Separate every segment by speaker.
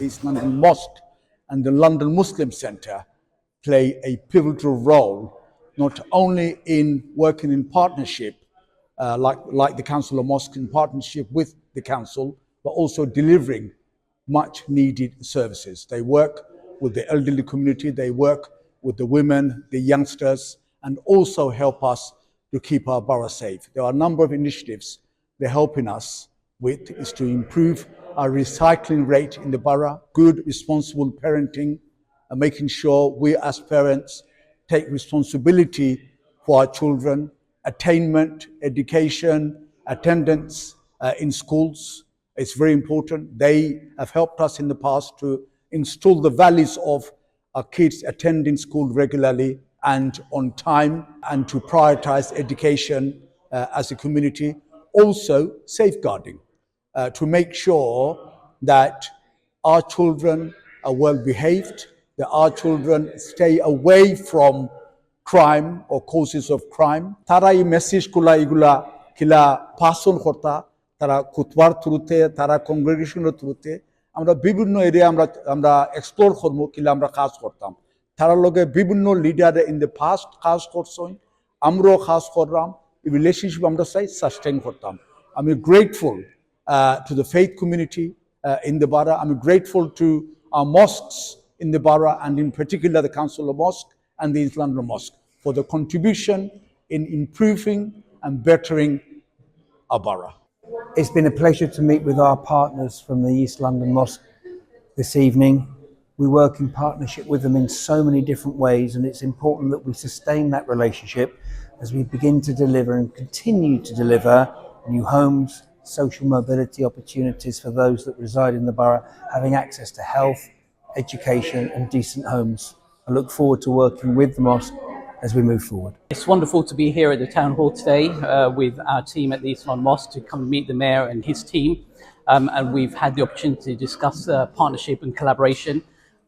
Speaker 1: East London Mosque and the London Muslim Centre play a pivotal role, not only in working in partnership, uh, like, like the Council of Mosques in partnership with the Council, but also delivering much needed services. They work with the elderly community, they work with the women, the youngsters, and also help us to keep our borough safe. There are a number of initiatives they're helping us with is to improve our recycling rate in the borough, good responsible parenting, and making sure we as parents take responsibility for our children, attainment, education, attendance uh, in schools. It's very important. They have helped us in the past to instill the values of our kids attending school regularly and on time and to prioritize education uh, as a community. Also, safeguarding uh, to make sure that our children are well behaved, that our children stay away from crime or causes of crime. তারা এই মেসেজগুলা এগুলা কিলা পাসন কর্তা তারা খুতবার থ্রুতে তারা কংগ্রেগেশনের থ্রুতে আমরা বিভিন্ন এরিয়া আমরা আমরা এক্সপ্লোর করব কিলা আমরা কাজ করতাম তার লগে বিভিন্ন লিডার ইন দ্য ফার্স্ট কাজ করছেন আমরাও কাজ করলাম রিলেশনশিপ আমরা চাই সাস্টেন করতাম আমি grateful to the faith community uh, in the borough. I'm grateful to our mosques in the borough and in particular the Council of Mosque and the East London Mosque for the contribution in improving and bettering our borough.
Speaker 2: It's been a pleasure to meet with our partners from the East London Mosque this evening. We work in partnership with them in so many different ways, and it's important that we sustain that relationship as we begin to deliver and continue to deliver new homes, social mobility opportunities for those that reside in the borough, having access to health, education, and decent homes. I look forward to working with the mosque as we move forward.
Speaker 3: It's wonderful to be here at the town hall today uh, with our team at the London Mosque to come meet the mayor and his team. Um, and we've had the opportunity to discuss uh, partnership and collaboration.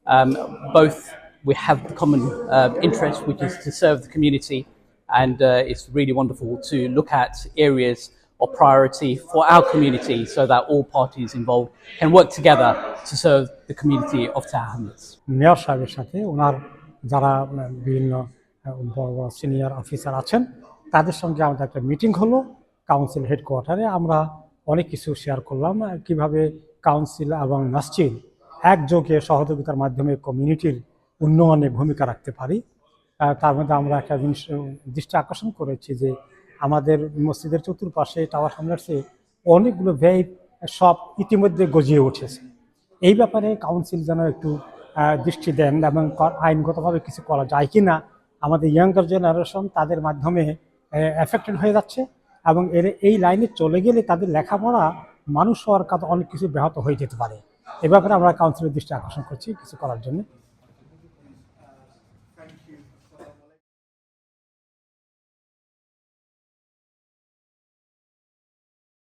Speaker 3: Um, both we have the common uh, interest, which is to serve the community, and uh, it's really wonderful to look at areas of priority for our community so that all parties involved can work together to serve the community of Tower
Speaker 4: mayor সাহেবের সাথে ওনার যারা বিভিন্ন বড় বড় senior officer আছেন, তাদের সঙ্গে আমাদের একটা মিটিং হলো কাউন্সিল হেডকোয়ার্টারে আমরা অনেক কিছু শেয়ার করলাম কীভাবে কাউন্সিল এবং মসজিদ একযোগে সহযোগিতার মাধ্যমে কমিউনিটির উন্নয়নে ভূমিকা রাখতে পারি। তার মধ্যে আমরা একটা জিনিস দৃষ্টি আকর্ষণ করেছি যে আমাদের মসজিদের চতুর্পাশে টাওয়ার হামলার্সে অনেকগুলো ব্যয় সব ইতিমধ্যে গজিয়ে উঠেছে। এই ব্যাপারে কাউন্সিল যেন একটু দৃষ্টি দেন এবং আইনগতভাবে কিছু করা যায় কি না আমাদের ইয়াঙ্গার জেনারেশন তাদের মাধ্যমে এফেক্টেড হয়ে যাচ্ছে এবং এর, এই লাইনে চলে গেলে তাদের লেখাপড়া মানুষ হওয়ার কাজ অনেক কিছু ব্যাহত হয়ে যেতে পারে। এ ব্যাপারে আমরা কাউন্সিলের দৃষ্টি আকর্ষণ করছি কিছু করার জন্য।